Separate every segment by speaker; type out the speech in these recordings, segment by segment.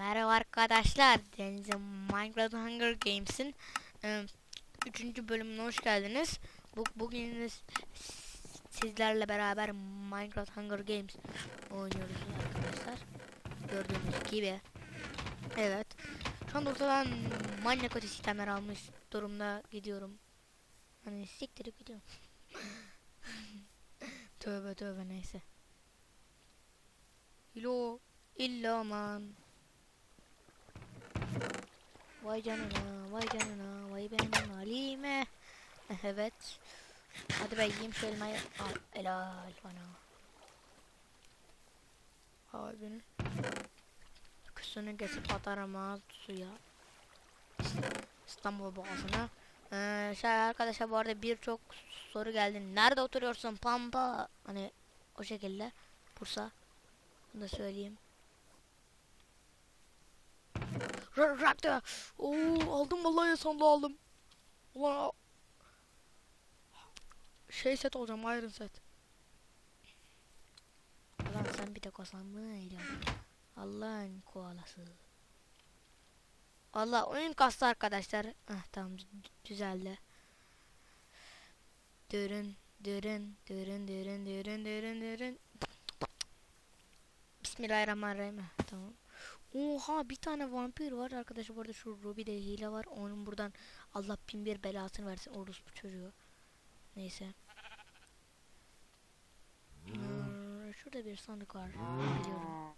Speaker 1: Merhaba arkadaşlar. Deniz'in Minecraft Hunger Games'in 3. bölümüne hoş geldiniz. Bu, bugün sizlerle beraber Minecraft Hunger Games oynuyoruz arkadaşlar. Gördüğünüz gibi. Evet. Şu anda ortadan manyak ötesi sistemler almış durumda gidiyorum. Hani siktirip gidiyorum. tövbe tövbe neyse. Ilo illa man. Vay canına, vay canına, vay benim halime. evet. Hadi be yiyeyim şu elmayı. Al, helal bana. Abinin. Kısını kesip atarım ha suya. İstanbul boğazına. Ee, şey arkadaşlar bu arada birçok soru geldi. Nerede oturuyorsun Pampa? Hani o şekilde. Bursa. Bunu da söyleyeyim. Rakta. Oo aldım vallahi sonunda aldım. Ulan şey set olacağım Iron set. Ulan sen bir tek o sanmıydın. Allah'ın koalası. Allah oyun kastı arkadaşlar. Ah tamam dü- düzeldi. Dürün dürün dürün dürün dürün dürün dürün. Bismillahirrahmanirrahim. Heh, Tamam. Oha bir tane vampir var arkadaşlar. Bu arada şu Ruby'de hile var. Onun buradan Allah bin bir belasını versin orospu çocuğu. Neyse. Hmm, şurada bir sandık var. Biliyorum.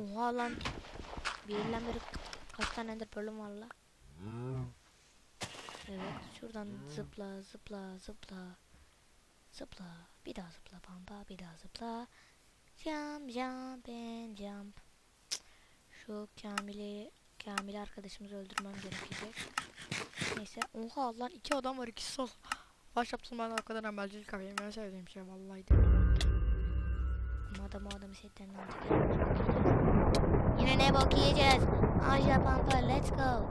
Speaker 1: Oha lan. Bir beri kaç tane ender pearl'üm var la? Evet şuradan zıpla zıpla zıpla. Zıpla. Bir daha zıpla pampa bir daha zıpla jump jump and jump şu Kamil'i Kamil arkadaşımızı öldürmem gerekecek. Neyse. Oha lan iki adam var ikisi sol. Baş yaptım ben o kadar habercilik yapayım. Ben sevdiğim şey vallahi de. Madem o adamı aldık. Yine ne bok yiyeceğiz? Aja pampa let's go.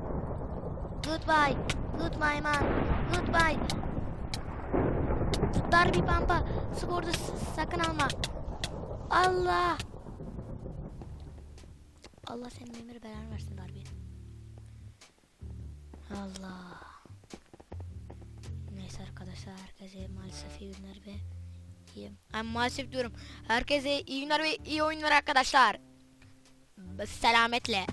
Speaker 1: Goodbye. Goodbye man. Goodbye. Darby pampa. Skorda sakın alma. Allah. Allah senin emir belanı versin Darby. Allah. Neyse arkadaşlar herkese maalesef iyi günler ve iyi. Ay maalesef diyorum. Herkese iyi günler ve iyi oyunlar arkadaşlar. Selametle.